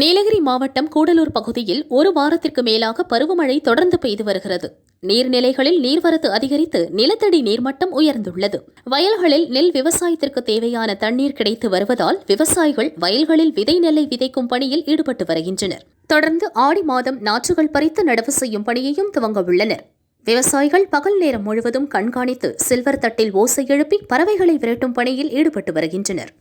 நீலகிரி மாவட்டம் கூடலூர் பகுதியில் ஒரு வாரத்திற்கு மேலாக பருவமழை தொடர்ந்து பெய்து வருகிறது. நீர்நிலைகளில் நீர்வரத்து அதிகரித்து நிலத்தடி நீர்மட்டம் உயர்ந்துள்ளது. வயல்களில் நெல் விவசாயத்திற்கு தேவையான தண்ணீர் கிடைத்து வருவதால் விவசாயிகள் வயல்களில் விதை நெல்லை விதைக்கும் பணியில் ஈடுபட்டு வருகின்றனர். தொடர்ந்து ஆடி மாதம் நாற்றுகள் பறித்து நடவு செய்யும் பணியையும் துவங்க உள்ளனர். விவசாயிகள் பகல் நேரம் முழுவதும் கண்காணித்து சில்வர் தட்டில் ஓசை எழுப்பி பறவைகளை விரட்டும் பணியில் ஈடுபட்டு வருகின்றனர்.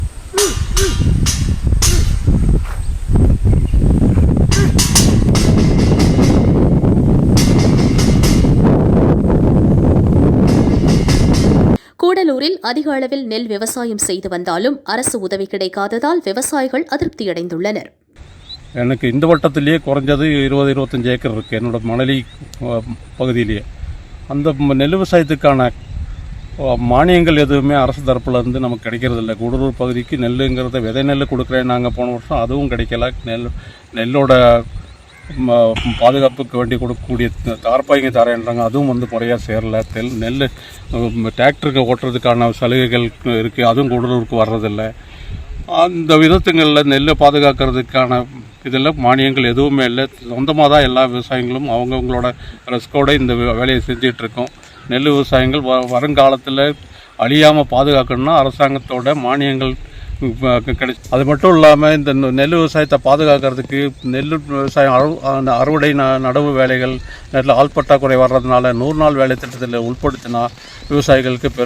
கூடலூரில் அதிக அளவில் நெல் விவசாயம் செய்து வந்தாலும் அரசு உதவி கிடைக்காததால் விவசாயிகள் அதிருப்தியடைந்துள்ளனர். எனக்கு இந்த வட்டத்திலேயே குறைஞ்சது இருபது இருபத்தஞ்சு ஏக்கர் இருக்குது என்னோட மணலி பகுதியிலேயே. அந்த நெல் விவசாயத்துக்கான மானியங்கள் எதுவுமே அரசு தரப்புலேருந்து நமக்கு கிடைக்கிறதில்ல கூடலூர் பகுதிக்கு நெல்லுங்கிறத விதை நெல் கொடுக்குறேன் நாங்கள் போன வருஷம் அதுவும் கிடைக்கல. நெல் நெல்லோட பாதுகாப்புக்கு வேண்டி கொடுக்கக்கூடிய தார்பாய்ங்க தரேன்றாங்க அதுவும் வந்து முறையாக சேரல. தெல் நெல் டிராக்டருக்கு ஓட்டுறதுக்கான சலுகைகள் இருக்குது அதுவும் கூடலூருக்கு வர்றதில்லை. அந்த விதத்துங்களில் நெல்லை பாதுகாக்கிறதுக்கான இதில் மானியங்கள் எதுவுமே இல்லை. சொந்தமாக தான் எல்லா விவசாயிகளும் அவங்கவுங்களோட ரிஸ்கோடு இந்த வே- வேலையை செஞ்சுட்டு இருக்கோம் நெல் விவசாயங்கள் வ வருங்காலத்தில் அழியாமல் பாதுகாக்கணும்னா அரசாங்கத்தோட மானியங்கள் கிடைச்சி. அது மட்டும் இல்லாமல் இந்த நெல் விவசாயத்தை பாதுகாக்கிறதுக்கு நெல் விவசாயம் அறு அந்த அறுவடை ந நடவு வேலைகள் நெல் ஆள் பற்றாக்குறை வர்றதுனால நூறு நாள் வேலை திட்டத்தில் உட்படுத்தினா விவசாயிகளுக்கு பெரும்